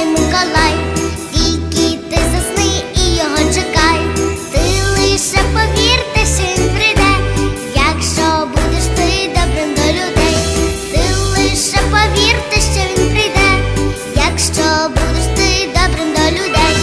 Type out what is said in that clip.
святий Миколай, тільки ти засни його чекай, ти лише повір, що він прийде, якщо будеш ти добрим до людей, ти лише повір, те, він прийде, якщо будеш ти добрим до людей.